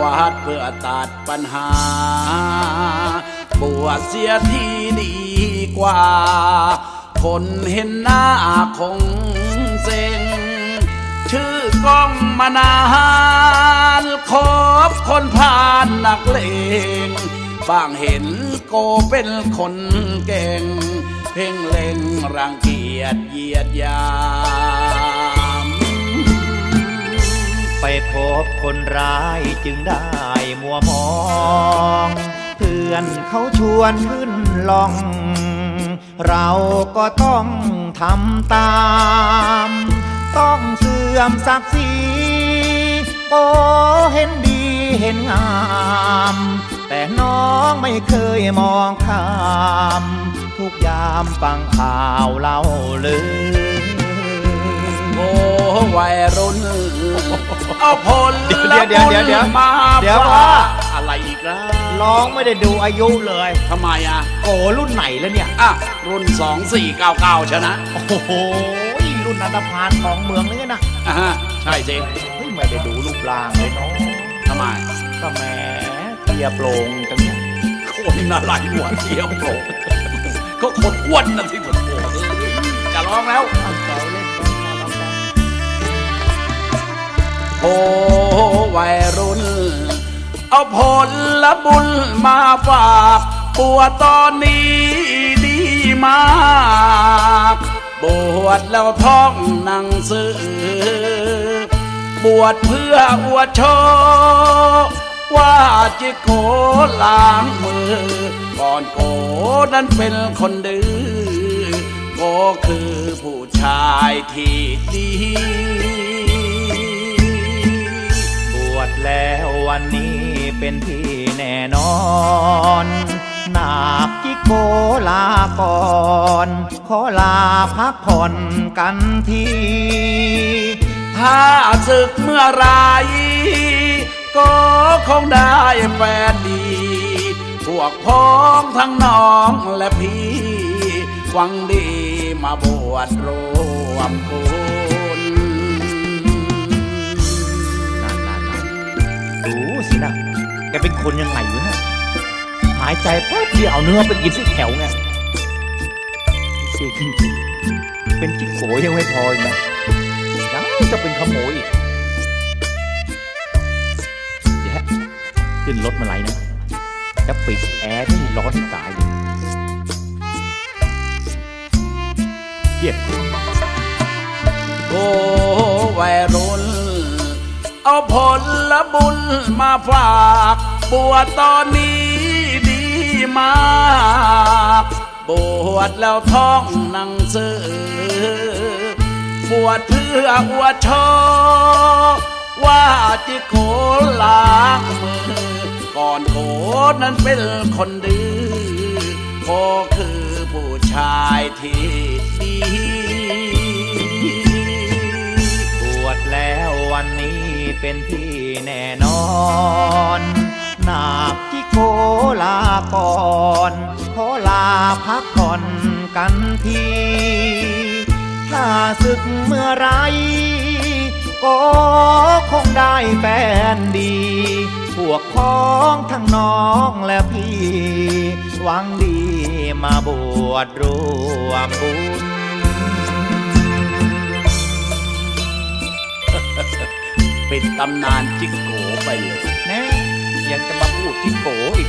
วดเพื่อตัดปัญหา บวชเสียทีดีกว่า คนเห็นหน้าคงเซ็ง ชื่อกล้องมานานคบคนผ่านนักเลงบางเห็นโกเป็นคนเก่ง เพ่งเล็งรังเกียจเหยียดยาม ไปพบ คนร้ายจึงได้มัวมอง เพื่อนเขาชวนขึ้นลอง เราก็ต้องทำตาม ต้องเสื่อมศักดิ์ศรีโอเห็นดีเห็นงาม แต่น้องไม่เคยมองข้าม ทุกยามฟังข่าวเล่าลือโอ้วัยรุ่น เอาผลเดี๋ยวเดี๋ยวเดี๋ยวเดี๋ยวมาเดี๋ยวฝากว่า อะไรอีกแล้วร้องไม่ได้ดูอายุเลยทำไมอะโกรุ่นไหนแล้วเนี่ย อะรุ่น 2499ชนะ โอ้โหรุ่นนันทพานของเมืองนี่นะอะฮะใช่สิเฮ้ยไม่ได้ดูรูปร่างเลยเนาะทำไมก็แหมเตียโปร่งจังเนี่ยคนอะไรหัวเทียวโปรก็คนอ้วนนะที่ผมโอ้จะร้องแล้ว โอ้วัยรุ่น เอาผลละบุญมาฝากปัวตอนนี้ดีมาก บวชแล้วท่องหนังสือบวชเพื่ออวดโชว์ว่าจิโกล้างมือ ก่อนโกนั้นเป็นคนดื้อโกคือผู้ชายที่ดี แล้ววันนี้เป็นที่แน่นอนนาบจิโกลาก่อนขอลาพักผ่อนกันทีถ้าศึกเมื่อไรก็คงได้แฟนดี พวกพ้องทั้งน้องและพี่หวังดีมาบวชรวมคุณ ดูสินะแกเป็นคนยังไงวะเนี่ยหายใจแป๊บเดียวเอาเนื้อไปกินสิแถวไงเสียจริงเป็นจิ๊กโกยังไม่พออีกนะยังจะเป็นขโมยอีกเดี๋ยวขึ้นรถมาไหลนะ จะปิดแอร์ที่ร้อนตายเลยเย็ดโอ้วัยรุ่น เอาผลละบุญมาฝากบวชตอนนี้ดีมากบวชแล้วท่องหนังสือบวชเพื่ออวดโชว์ว่าจิโกล้างมือ ก่อนโกนั้นเป็นคนดื้อก็คือผู้ชายที่ดี เป็นที่แน่นอนนาบที่โคลาก่อนขอลาพักผ่อนกันทีถ้าศึกเมื่อไรก็คงได้แฟนดี พวกพ้องทั้งน้องและพี่ หวังดีมาบวชรวมบุญ ป็นตำนานจิงโกไปเลยแน่ยังจะมาพูดจิงโกอีก